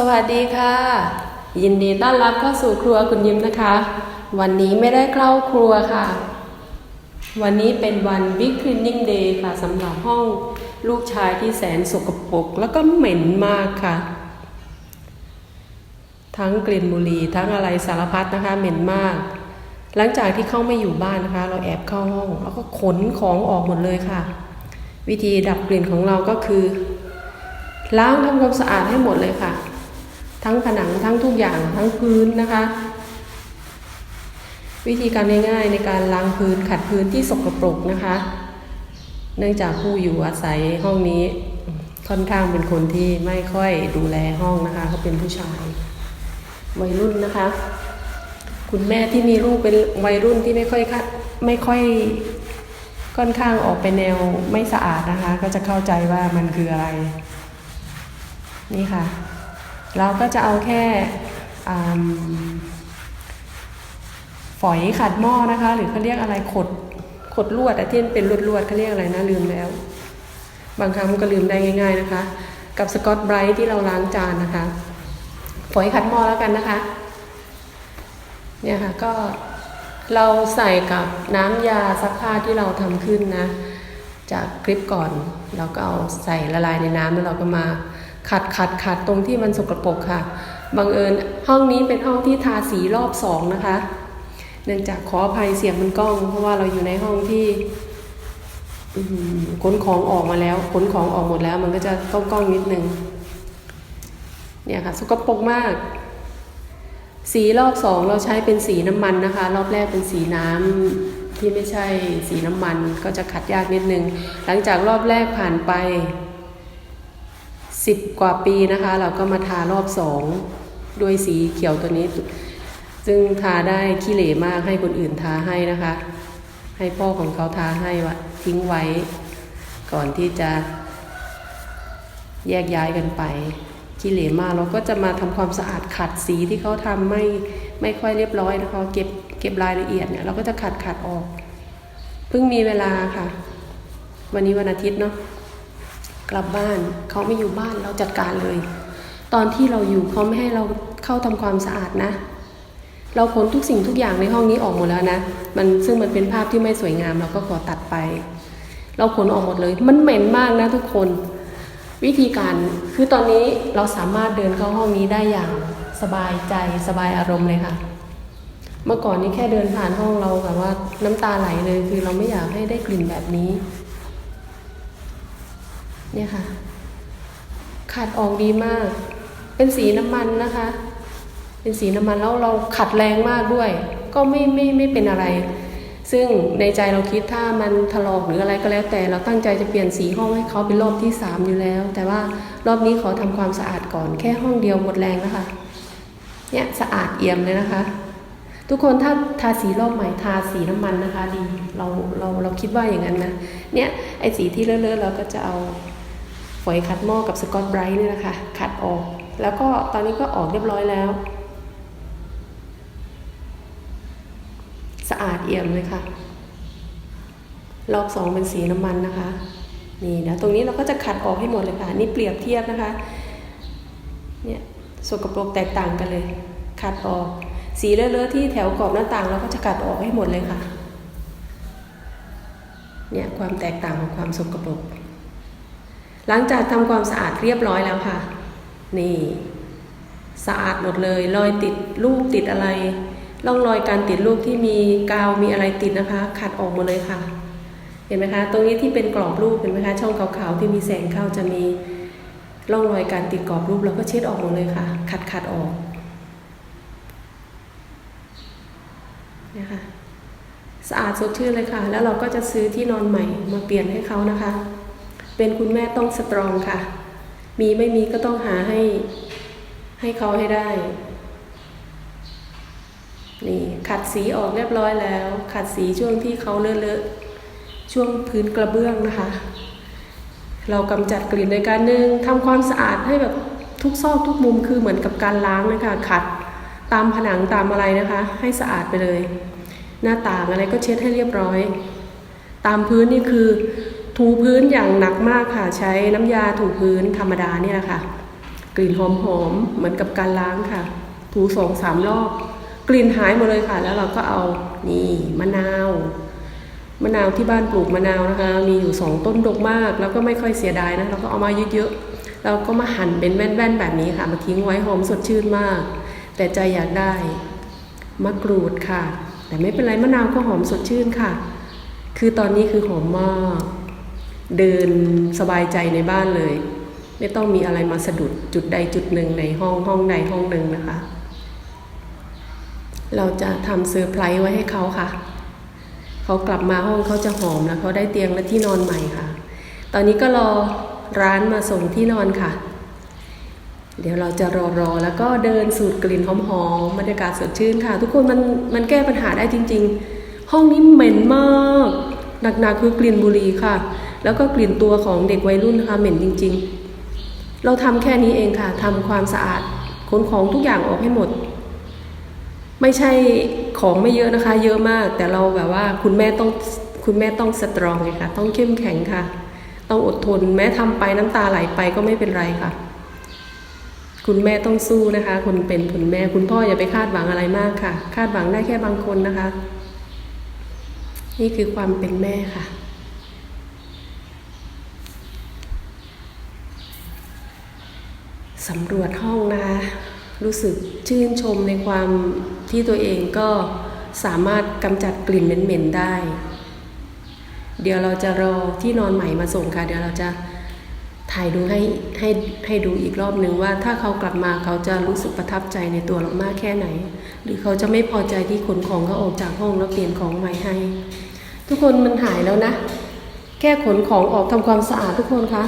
สวัสดีค่ะ ยินดีต้อนรับเข้าสู่ครัวคุณยิ้มนะคะ วันนี้ไม่ได้เข้าครัวค่ะ วันนี้เป็นวัน Big Cleaning Day ค่ะสำหรับห้องลูกชายที่แสนสกปรกแล้วก็เหม็นมากค่ะ ทั้งกลิ่นบุหรี่ทั้งอะไรสารพัดนะคะ เหม็นมาก หลังจากที่เข้าไม่อยู่บ้านนะคะ เราแอบเข้าห้อง แล้วก็ขนของออกหมดเลยค่ะ วิธีดับกลิ่นของเราก็คือ ล้างทำความสะอาดให้หมดเลยค่ะ ทั้งผนังทั้งทุกอย่างทั้งพื้นนะคะ วิธีการง่ายๆในการล้างพื้นขัดพื้นที่สกปรกนะคะ เนื่องจากผู้อยู่อาศัยห้องนี้ค่อนข้างเป็นคนที่ไม่ค่อยดูแลห้องนะคะเขาเป็นผู้ชายวัยรุ่นนะคะ คุณแม่ที่มีลูกเป็นวัยรุ่นที่ไม่ค่อยค่ะไม่ค่อยค่อนข้างออกไปแนวไม่สะอาดนะคะ ก็จะเข้าใจว่ามันคืออะไร นี่ค่ะ เราก็จะเอาแค่ฝอยขัดหม้อนะคะ หรือเขาเรียกอะไรขดขดลวดอะที่เป็นลวดลวดเขาเรียกอะไรนะลืมแล้ว บางครั้งมันก็ลืมได้ง่าย ๆนะคะ กับสกอตไบรท์ที่เราล้างจานนะคะ ฝอยขัดหม้อแล้วกันนะคะ เนี่ยค่ะก็เราใส่กับน้ำยาซักผ้าที่เราทำขึ้นนะ จากคลิปก่อนเราก็เอาใส่ละลายในน้ำแล้วเราก็มา ขัดขัดขัดตรงที่มันสกปรกค่ะ บังเอิญห้องนี้เป็นห้องที่ทาสีรอบสองนะคะ เนื่องจากขออภัยเสียงมันกล้อง เพราะว่าเราอยู่ในห้องที่ขนของออกมาแล้วขนของออกหมดแล้วมันก็จะกล้องกล้องนิดนึง เนี่ยค่ะ สกปรกมาก สีรอบสองเราใช้เป็นสีน้ำมันนะคะ รอบแรกเป็นสีน้ำที่ไม่ใช่สีน้ำมันก็จะขัดยากนิดนึง หลังจากรอบแรกผ่านไป สิบกว่าปีนะคะ เราก็มาทารอบสองด้วยสีเขียวตัวนี้ ซึ่งทาได้ขี้เหร่มากให้คนอื่นทาให้นะคะ ให้พ่อของเขาทาให้วะทิ้งไว้ ก่อนที่จะแยกย้ายกันไปขี้เหร่มากเราก็จะมาทำความสะอาดขัดสีที่เขาทำไม่ไม่ค่อยเรียบร้อยนะคะเก็บเก็บรายละเอียดเนี่ยเราก็จะขัดขัดออก เพิ่งมีเวลาค่ะ วันนี้วันอาทิตย์เนาะ กลับบ้านเขาไม่อยู่บ้านเราจัดการเลย ตอนที่เราอยู่เขาไม่ให้เราเข้าทำความสะอาดนะ เราขนทุกสิ่งทุกอย่างในห้องนี้ออกหมดแล้วนะ มันซึ่งมันเป็นภาพที่ไม่สวยงามเราก็ขอตัดไป เราขนออกหมดเลย มันเหม็นมากนะทุกคน วิธีการคือตอนนี้เราสามารถเดินเข้าห้องนี้ได้อย่างสบายใจสบายอารมณ์เลยค่ะ เมื่อก่อนนี้แค่เดินผ่านห้องเราแบบว่าน้ำตาไหลเลย คือเราไม่อยากให้ได้กลิ่นแบบนี้ เนี่ยค่ะ ขัดออกดีมาก เป็นสีน้ำมันนะคะ เป็นสีน้ำมันแล้วเราขัดแรงมากด้วย ก็ไม่ไม่ไม่เป็นอะไร ซึ่งในใจเราคิดถ้ามันถลอกหรืออะไรก็แล้ว แต่เราตั้งใจจะเปลี่ยนสีห้องให้เขาเป็นรอบที่สามอยู่แล้ว แต่ว่ารอบนี้ขอทำความสะอาดก่อนแค่ห้องเดียวหมดแรงแล้วค่ะเนี่ยสะอาดเอี่ยมเลยนะคะทุกคนถ้าทาสีรอบใหม่ทาสีน้ำมันนะคะดีเราเราเราคิดว่าอย่างนั้นนะเนี่ยไอ้สีที่เลอะๆเราก็จะเอา ฝอยขัดหม้อกับสกอตไบรท์นี่แหละคะขัดออก แล้วก็ตอนนี้ก็ออกเรียบร้อยแล้ว สะอาดเอี่ยมเลยค่ะ รอบสองเป็นสีน้ำมันนะคะ นี่นะตรงนี้เราก็จะขัดออกให้หมดเลยค่ะ นี่เปรียบเทียบนะคะ เนี่ยสกปรกแตกต่างกันเลย ขัดออก สีเลอะๆที่แถวกรอบหน้าต่างเราก็จะขัดออกให้หมดเลยค่ะ เนี่ยความแตกต่างของความสกปรก หลังจากทำความสะอาดเรียบร้อยแล้วค่ะ นี่ สะอาดหมดเลยรอยติดรูปติดอะไรร่องรอยการติดรูปที่มีกาวมีอะไรติดนะคะ ขัดออกหมดเลยค่ะ เห็นไหมคะ ตรงนี้ที่เป็นกรอบรูปเห็นไหมคะ ช่องขาวๆที่มีแสงเข้าจะมีร่องรอยการติดกรอบรูปเราก็เช็ดออกหมดเลยค่ะ ขัดขัดออกนี่ค่ะสะอาดสดชื่นเลยค่ะ แล้วเราก็จะซื้อที่นอนใหม่มาเปลี่ยนให้เขานะคะ เป็นคุณแม่ต้องสตรองค่ะ มีไม่มีก็ต้องหาให้ให้เขาให้ได้ นี่ขัดสีออกเรียบร้อยแล้ว ขัดสีช่วงที่เขาเลอะๆช่วงพื้นกระเบื้องนะคะ เรากำจัดกลิ่นโดยการหนึ่งทำความสะอาดให้แบบทุกซอกทุกมุมคือเหมือนกับการล้างนะคะขัดตามผนังตามอะไรนะคะ ให้สะอาดไปเลย หน้าต่างอะไรก็เช็ดให้เรียบร้อย ตามพื้นนี่คือ ถูพื้นอย่างหนักมากค่ะ ใช้น้ำยาถูพื้นธรรมดาเนี่แหละค่ะ กลิ่นหอมๆเหมือนกับการล้างค่ะ ถูสองสามรอบ กลิ่นหายหมดเลยค่ะ แล้วเราก็เอานี่มะนาวมะนาวที่บ้านปลูกมะนาวนะคะ มีอยู่สองต้นดกมาก แล้วก็ไม่ค่อยเสียดายนะเราก็เอามาเยอะๆเราก็มาหั่นเป็นแว่นๆแบบนี้ค่ะ มาทิ้งไว้หอมสดชื่นมาก แต่ใจอยากได้มะกรูดค่ะ แต่ไม่เป็นไรมะนาวก็หอมสดชื่นค่ะ คือตอนนี้คือหอมมาก เดินสบายใจในบ้านเลย ไม่ต้องมีอะไรมาสะดุดจุดใดจุดหนึ่งในห้องห้องใดห้องหนึ่งนะคะ เราจะทำเซอร์ไพรส์ไว้ให้เขาค่ะ เขากลับมาห้องเขาจะหอมแล้วเขาได้เตียงและที่นอนใหม่ค่ะ ตอนนี้ก็รอร้านมาส่งที่นอนค่ะ เดี๋ยวเราจะรอรอแล้วก็เดินสูดกลิ่นหอมๆบรรยากาศสดชื่นค่ะ ทุกคนมันมันแก้ปัญหาได้จริง ๆ ห้องนี้เหม็นมาก หนักๆคือกลิ่นบุหรี่ค่ะ แล้วก็กลิ่นตัวของเด็กวัยรุ่นนะคะเหม็นจริง ๆ เราทำแค่นี้เองค่ะทำความสะอาดขนของทุกอย่างออกให้หมด ไม่ใช่ของไม่เยอะนะคะ เยอะมาก แต่เราแบบว่าคุณแม่ต้องคุณแม่ต้องสตรองเลยค่ะ ต้องเข้มแข็งค่ะ ต้องอดทนแม้ทำไปน้ำตาไหลไปก็ไม่เป็นไรค่ะ คุณแม่ต้องสู้นะคะคนเป็นคุณแม่ คุณพ่ออย่าไปคาดหวังอะไรมากค่ะ คาดหวังได้แค่บางคนนะคะ นี่คือความเป็นแม่ค่ะ สำรวจห้องนะคะ รู้สึกชื่นชมในความที่ตัวเองก็สามารถกำจัดกลิ่นเหม็นๆได้ เดี๋ยวเราจะรอที่นอนใหม่มาส่งค่ะ เดี๋ยวเราจะถ่ายดูให้ให้ให้ดูอีกรอบหนึ่งว่าถ้าเขากลับมาเขาจะรู้สึกประทับใจในตัวเรามากแค่ไหน หรือเขาจะไม่พอใจที่ขนของเขาออกจากห้องแล้วเปลี่ยนของใหม่ให้ ทุกคนมันหายแล้วนะ แค่ขนของออกทำความสะอาดทุกคนคะ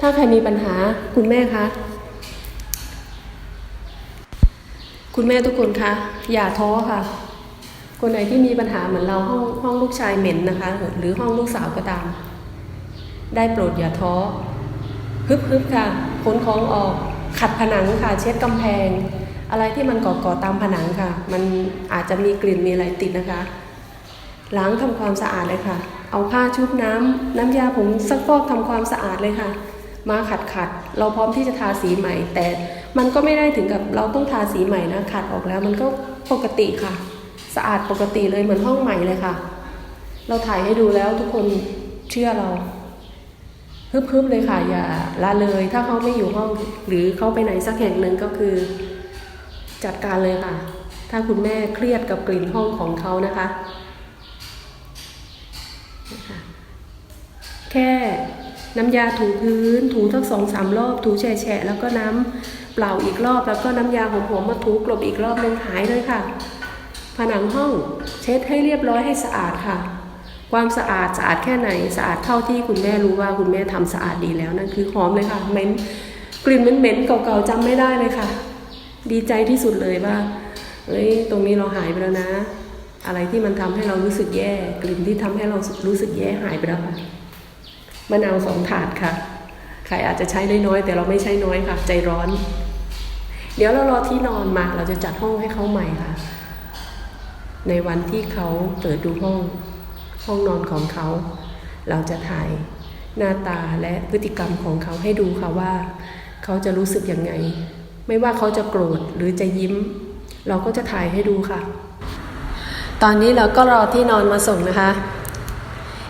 ถ้าใครมีปัญหาคุณแม่คะ คุณแม่ทุกคนคะ อย่าท้อค่ะ คนไหนที่มีปัญหาเหมือนเราห้องห้องลูกชายเหม็นนะคะ หรือห้องลูกสาวก็ตาม ได้โปรดอย่าท้อฮึบฮึบค่ะ ขนของออก ขัดผนังค่ะ เช็ดกำแพง อะไรที่มันก่อก่อๆตามผนังค่ะ มันอาจจะมีกลิ่นมีอะไรติดนะคะ ล้างทำความสะอาดเลยค่ะ เอาผ้าชุบน้ำน้ำยาผมซักฟอกทำความสะอาดเลยค่ะ มาขัดขัดๆเราพร้อมที่จะทาสีใหม่ แต่มันก็ไม่ได้ถึงกับเราต้องทาสีใหม่นะขัดออกแล้วมันก็ปกติค่ะ สะอาดปกติเลยเหมือนห้องใหม่เลยค่ะ เราถ่ายให้ดูแล้วทุกคนเชื่อเราฮึบๆเลยค่ะ อย่าละเลย ถ้าเขาไม่อยู่ห้อง หรือเขาไปไหนสักแห่งหนึ่งก็คือ จัดการเลยค่ะ ถ้าคุณแม่เครียดกับกลิ่นห้องของเขานะคะ แค่น้ำยาถูพื้น ถูทั้งสองสามรอบ ถูแฉะแล้วก็น้ำเปล่าอีกรอบ แล้วก็น้ำยาหอมๆมาถูกลบอีกรอบนึงหายเลยค่ะ ผนังห้องเช็ดให้เรียบร้อยให้สะอาดค่ะ ความสะอาดสะอาดแค่ไหนสะอาดเท่าที่คุณแม่รู้ว่าคุณแม่ทำสะอาดดีแล้วนั่นคือหอมเลยค่ะเหม็นกลิ่นเหม็นๆเก่าๆจำไม่ได้เลยค่ะ ดีใจที่สุดเลยว่าเอ้ยตรงนี้เราหายไปแล้วนะ อะไรที่มันทำให้เรารู้สึกแย่กลิ่นที่ทำให้เรารู้สึกแย่หายไปแล้วค่ะมะนาวสองถาดค่ะ ใครอาจจะใช้น้อยๆแต่เราไม่ใช้น้อยค่ะ ใจร้อน เดี๋ยวเรารอที่นอนมาเราจะจัดห้องให้เขาใหม่ค่ะ ในวันที่เขาเปิดดูห้อง ห้องนอนของเขา เราจะถ่ายหน้าตาและพฤติกรรมของเขาให้ดูค่ะว่า เขาจะรู้สึกยังไง ไม่ว่าเขาจะโกรธหรือจะยิ้ม เราก็จะถ่ายให้ดูค่ะ ตอนนี้เราก็รอที่นอนมาส่งนะคะ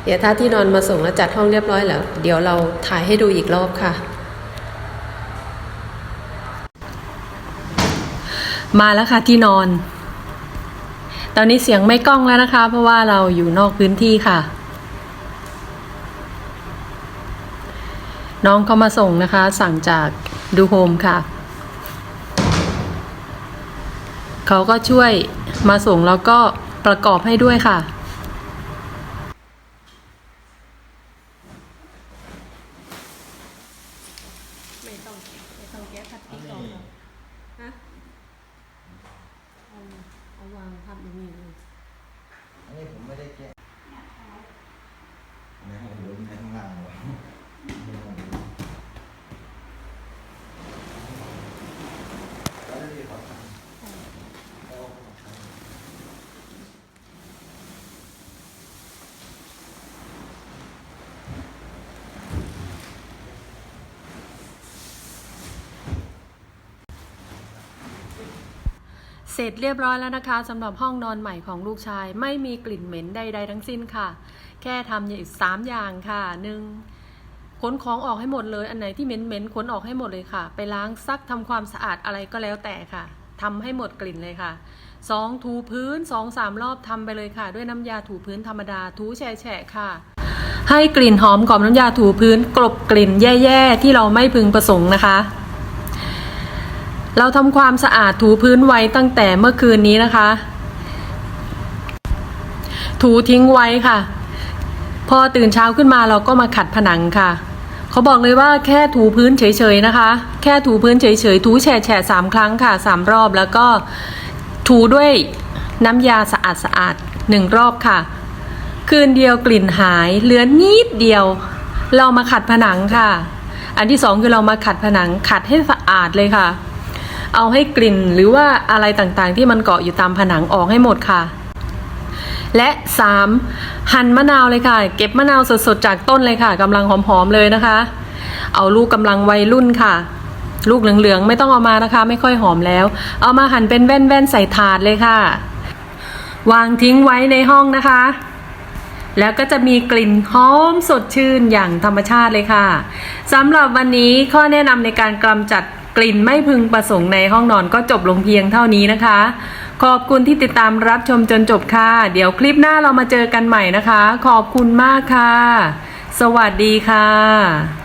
เดี๋ยวถ้าที่นอนมาส่งแล้วจัดห้องเรียบร้อยแล้ว เดี๋ยวเราถ่ายให้ดูอีกรอบค่ะ มาแล้วค่ะที่นอน ตอนนี้เสียงไม่กล้องแล้วนะคะ เพราะว่าเราอยู่นอกพื้นที่ค่ะ น้องเขามาส่งนะคะ สั่งจากดูโฮมค่ะเขาก็ช่วยมาส่งแล้วก็ ประกอบให้ด้วยค่ะ ไม่ต้องไม่ต้องแก้พัดที่กองหรอกฮะเอาเอาวางพับอย่างนี้เลย อันนี้ผมไม่ได้แกะในห้องบนในข้างล่างวะแล้วนี่ขอทำเอาขอทำ เสร็จเรียบร้อยแล้วนะคะสำหรับห้องนอนใหม่ของลูกชาย ไม่มีกลิ่นเหม็นใด ๆ ทั้งสิ้นค่ะ แค่ทำอย่างอีกสามอย่างค่ะหนึ่งขนของออกให้หมดเลย อันไหนที่เหม็นๆขนออกให้หมดเลยค่ะ ไปล้างซักทำความสะอาดอะไรก็แล้วแต่ค่ะทำให้หมดกลิ่นเลยค่ะสองถูพื้นสองสามรอบทำไปเลยค่ะ ด้วยน้ำยาถูพื้นธรรมดาถูแฉะค่ะ ให้กลิ่นหอมกรอบน้ำยาถูพื้น กลบกลิ่นแย่ๆที่เราไม่พึงประสงค์นะคะ เราทำความสะอาดถูพื้นไว้ตั้งแต่เมื่อคืนนี้นะคะ ถูทิ้งไว้ค่ะ พอตื่นเช้าขึ้นมาเราก็มาขัดผนังค่ะ เขาบอกเลยว่าแค่ถูพื้นเฉยๆนะคะ แค่ถูพื้นเฉยๆถูแฉะๆสามครั้งค่ะสามรอบแล้วก็ถูด้วยน้ำยาสะอาดสะอาดๆหนึ่งรอบค่ะ คืนเดียวกลิ่นหายเหลือนิดเดียว เรามาขัดผนังค่ะ อันที่สองคือเรามาขัดผนังขัดให้สะอาดเลยค่ะ เอาให้กลิ่นหรือว่าอะไรต่างๆ ที่มันเกาะอยู่ตามผนังออกให้หมดค่ะ และ 3. หั่นมะนาวเลยค่ะ เก็บมะนาวสดๆจากต้นเลยค่ะกำลังหอมๆเลยนะคะ เอาลูกกำลังวัยรุ่นค่ะ ลูกเหลืองๆไม่ต้องเอามานะคะ ไม่ค่อยหอมแล้ว เอามาหั่นเป็นแว่นๆใส่ถาดเลยค่ะ วางทิ้งไว้ในห้องนะคะแล้วก็จะมีกลิ่นหอมสดชื่นอย่างธรรมชาติเลยค่ะสำหรับวันนี้ข้อแนะนำในการกำจัด กลิ่นไม่พึงประสงค์ในห้องนอนก็จบลงเพียงเท่านี้นะคะ ขอบคุณที่ติดตามรับชมจนจบค่ะ เดี๋ยวคลิปหน้าเรามาเจอกันใหม่นะคะ ขอบคุณมากค่ะ สวัสดีค่ะ